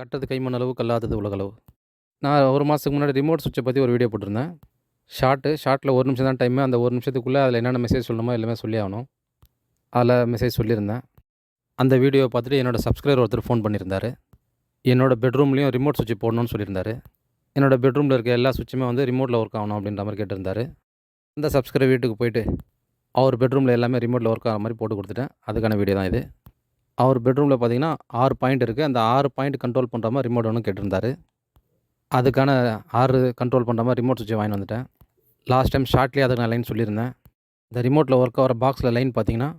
கட்டது கைமண் அளவு கல்லாதது உலகளவு நான் ஒரு மாதத்துக்கு முன்னாடி ரிமோட் சுவிட்சை பற்றி ஒரு வீடியோ போட்டிருந்தேன். ஷார்ட்டு ஷார்ட்டில் ஒரு நிமிஷம் தான் டைமு அந்த ஒரு நிமிஷத்துக்குள்ளே அதில் என்னென்ன மெசேஜ் சொல்லணுமோ எல்லாமே சொல்லி ஆகணும். அதில் மெசேஜ் சொல்லியிருந்தேன். அந்த வீடியோவை பார்த்துட்டு என்னோடய சப்ஸ்கிரைபர் ஒருத்தர் ஃபோன் பண்ணியிருந்தார். என்னோடய பெட்ரூம்லேயும் ரிமோட் சுவிட்ச் போடணும்னு சொல்லியிருந்தாரு. என்னோடய பெட்ரூமில் இருக்க எல்லா சுவிட்சுமே வந்து ரிமோட்டில் ஒர்க் ஆகணும் அப்படின்ற மாதிரி கேட்டிருந்தாரு. அந்த சப்ஸ்கிரைபர் வீட்டுக்கு போயிட்டு அவர் பெட்ரூமில் எல்லாமே ரிமோட்டில் ஒர்க் ஆகிற மாதிரி போட்டு கொடுத்துட்டேன். அதுக்கான வீடியோ தான் இது. அவர் பெட்ரூமில் பார்த்தீங்கன்னா ஆறு பாயிண்ட் இருக்குது அந்த ஆறு பாயிண்ட் கண்ட்ரோல் பண்ணுற மாதிரி ரிமோட் ஒன்று கேட்டிருந்தார். அதுக்கான ஆறு கண்ட்ரோல் பண்ணுற மாதிரி ரிமோட் சுவிட்சை வாங்கி வந்துட்டேன். லாஸ்ட் டைம் ஷார்ட்லேயே அதுக்கு நான் லைன் சொல்லியிருந்தேன். இந்த ரிமோட்டில் ஒர்க் ஆகிற பாக்ஸில் லைன் பார்த்தீங்கன்னா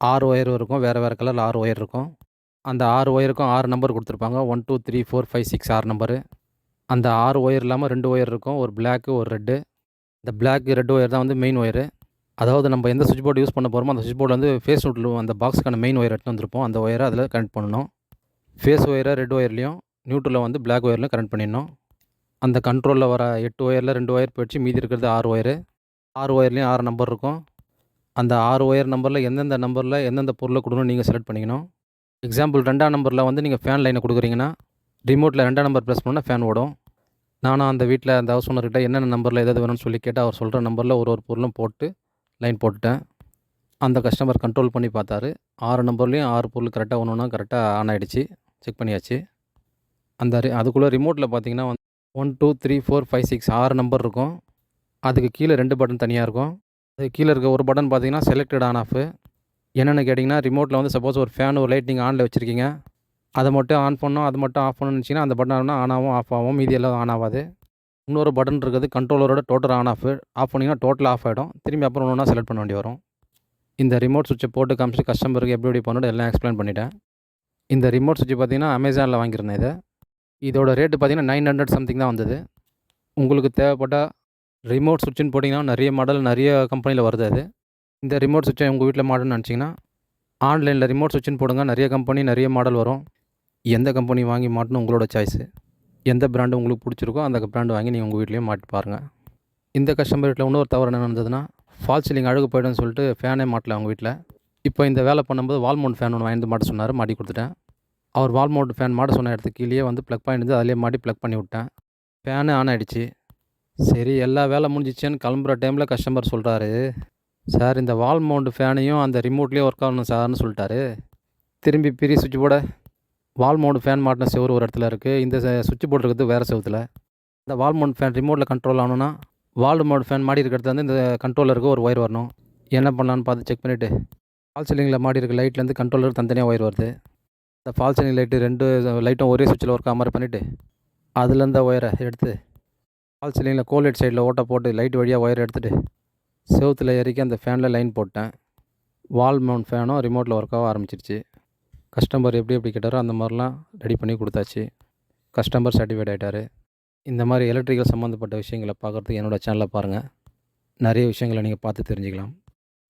ஆறு ஒயர் இருக்கும். வேறு வேறு கலரில் ஆறு ஒயர் இருக்கும். அந்த ஆறு ஒயருக்கும் ஆறு நம்பர் கொடுத்துருப்பாங்க. One two three four five six ஆறு நம்பரு அந்த ஆறு ஒயர் இல்லாமல் ரெண்டு ஒயர் இருக்கும். ஒரு பிளாக்கு ஒரு ரெட்டு இந்த பிளாக் ரெட் ஒயர் தான் வந்து மெயின் ஒயரு அதாவது நம்ம எந்த சுவிட்ச் போர்டு யூஸ் பண்ண போகிறோமோ அந்த சுவிட்ச் போர்டு வந்து ஃபேஸ் நோட்டில் அந்த பாக்ஸுக்கான மெயின் ஒயர் எடுத்து வந்திருப்போம். அந்த ஒயரை அதில் கனெக்ட் பண்ணணும். ஃபேஸ் ஒயரை ரெட் ஒயர்லேயும் நியூட்ரலில் வந்து பிளாக் ஒயர்லையும் கனெக்ட் பண்ணிடணும். அந்த கண்ட்ரோலில் வர எட்டு ஒயரில் ரெண்டு ஒயர் போயிடுச்சு. மீதி இருக்கிறது ஆறு ஒயரு ஆறு ஒயர்லேயும் ஆறு நம்பர் இருக்கும். அந்த ஆறு ஒயர் நம்பரில் எந்தெந்த நம்பரில் எந்தெந்த பொருளை கொடுக்கணும் நீங்கள் செலக்ட் பண்ணிக்கணும். எக்ஸாம்பிள் ரெண்டாம் நம்பரில் வந்து நீங்கள் ஃபேன் லைனை கொடுக்குறீங்கன்னா ரிமோட்டில் ரெண்டாம் நம்பர் ப்ரெஸ் பண்ணால் ஃபேன் ஓடும். நானும் அந்த வீட்டில் அந்த ஹவுஸ் ஓனர்கிட்ட என்னென்ன நம்பரில் எதாவது வேணும்னு சொல்லி கேட்டால் அவர் சொல்கிற நம்பரில் ஒரு ஒரு பொருளும் போட்டு லைன் போட்டுட்டேன். அந்த கஸ்டமர் கண்ட்ரோல் பண்ணி பார்த்தாரு. ஆறு நம்பர்லேயும் ஆறு பொருள் கரெக்டாக ஒன்று ஒன்றா கரெக்டாக ஆன் ஆகிடுச்சு செக் பண்ணியாச்சு. அந்த அதுக்குள்ளே ரிமோட்டில் பார்த்தீங்கன்னா one two three four five six ஆறு நம்பர் இருக்கும். அதுக்கு கீழே ரெண்டு பட்டன் தனியாக இருக்கும். அதுக்கு கீழே இருக்க ஒரு பட்டன் பார்த்தீங்கன்னா செலக்டட் ஆன் ஆஃப் என்னென்னு கேட்டிங்கன்னா ரிமோட்டில் வந்து சப்போஸ் ஒரு ஃபேன் ஒரு லைட் நீங்கள் ஆனில் வச்சுருக்கீங்க. அதை மட்டும் ஆன் பண்ணோம் அது மட்டும் ஆஃப் பண்ணணும்னு நினச்சிங்கன்னா அந்த பட்டன் ஆன் ஆகும் ஆஃப் ஆகும் மீதி எல்லாம் ஆன் ஆகாது. இன்னொரு பட்டன் இருக்குது கண்ட்ரோலரோட டோட்டல் ஆன் ஆஃப் ஆஃப் பண்ணிங்கன்னா டோட்டல் ஆஃப் ஆகிடும் திரும்பி அப்புறம் ஒன்றா செலக்ட் பண்ண வேண்டி வரும். இந்த ரிமோட் சுவிட்சை போட்டு காமிச்சு கஸ்டமருக்கு எப்படி எப்படி பண்ணணும் எல்லாம் எக்ஸ்பிளைன் பண்ணிட்டேன். இந்த ரிமோட் சுவிட்ச் பார்த்தீங்கன்னா அமேசானில் வாங்கியிருந்தேன் இதை. இதோட ரேட்டு பார்த்தீங்கன்னா நைன் ஹண்ட்ரட் சம்திங் தான் வந்தது. உங்களுக்கு தேவைப்பட்டால் ரிமோட் சுவிட்சுன்னு போட்டிங்கன்னா நிறைய மாடல் நிறைய கம்பெனியில் வருது அது. இந்த ரிமோட் சுவிட்சை உங்கள் வீட்டில் மாடல்னு நினச்சிங்கன்னா ஆன்லைனில் ரிமோட் சுவிட்சுன்னு போடுங்க நிறைய கம்பெனி நிறைய மாடல் வரும். எந்த கம்பெனி வாங்கி மாட்டணும் உங்களோட சாய்ஸு எந்த பிராண்டு உங்களுக்கு பிடிச்சிருக்கோ அந்த பிராண்டு வாங்கி நீங்கள் உங்கள் வீட்லேயும் மாட்டி பாருங்கள் இந்த கஸ்டமர் வீட்டில் இன்னொரு தவறு என்ன நடந்ததுன்னா ஃபால் சீலிங் அழுகு போய்டும்னு சொல்லிட்டு ஃபேனே மாட்டல அவங்க வீட்டில் இப்போ இந்த வேலை பண்ணும்போது வால்மௌண்ட் ஃபேன் ஒன்று வாங்கி வந்து மாட்ட சொன்னார் மாட்டி கொடுத்துட்டேன். அவர் வால்மவுண்ட் ஃபேன் மாட்ட சொன்ன இடத்துக்கு கீழே வந்து ப்ளக் பாயிண்ட் இருந்து அதிலே மாட்டி ப்ளக் பண்ணி விட்டேன். ஃபேனு ஆன் ஆகிடுச்சு சரி எல்லா வேலை முடிஞ்சிச்சேன்னு கிளம்புற டைமில் கஸ்டமர் சொல்கிறாரு சார் இந்த வால் மவுண்ட் ஃபேனையும் அந்த ரிமோட்லேயே ஒர்க் ஆகணும் சார்னு சொல்லிட்டாரு. திரும்பி பிரி சுவிட்ச் போட வால் மவுண்ட் ஃபேன் மாட்டின செவர் ஒரு இடத்துல இருக்குது இந்த சுவிட்ச் போர்டு இருக்கிறது வேறு செவத்தில். இந்த வால் மவுண்ட் ஃபேன் ரிமோட்டில் கண்ட்ரோல் ஆகணும்னா வால் மவுண்ட் ஃபேன் மாடி இருக்கிறது வந்து இந்த கண்ட்ரோலருக்கு ஒரு ஒயர் வரணும். என்ன பண்ணலான்னு பார்த்து செக் பண்ணிவிட்டு ஃபால் சீலிங்கில் மாடி இருக்க லைட்லேருந்து கண்ட்ரோலர் தனித்தனியாக ஒயர் வருது. இந்த ஃபால் சீலிங் லைட்டு ரெண்டு லைட்டும் ஒரே சுவிட்சில் ஒர்க் மாதிரி பண்ணிவிட்டு அதுலேருந்து ஒயரை எடுத்து ஃபால் சீலிங்கில் கோலைட் சைடில் ஓட்டை போட்டு லைட் வழியாக ஒயர் எடுத்துகிட்டு செவுத்தில் இறக்கி அந்த ஃபேனில் லைன் போட்டேன். வால் மவுண்ட் ஃபேனும் ரிமோட்டில் ஒர்க் ஆக ஆரம்பிச்சிருச்சு. கஸ்டமர் எப்படி எப்படி கேட்டாரோ அந்த மாதிரிலாம் ரெடி பண்ணி கொடுத்தாச்சு. கஸ்டமர் சாட்டிஸ்ஃபைட் ஆகிட்டார் இந்த மாதிரி எலக்ட்ரிக்கல் சம்மந்தப்பட்ட விஷயங்களை பார்க்குறதுக்கு என்னோடய சேனலை பாருங்கள் நிறைய விஷயங்களை நீங்கள் பார்த்து தெரிஞ்சுக்கலாம்.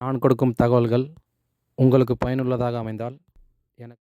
நான் கொடுக்கும் தகவல்கள் உங்களுக்கு பயனுள்ளதாக அமைந்தால்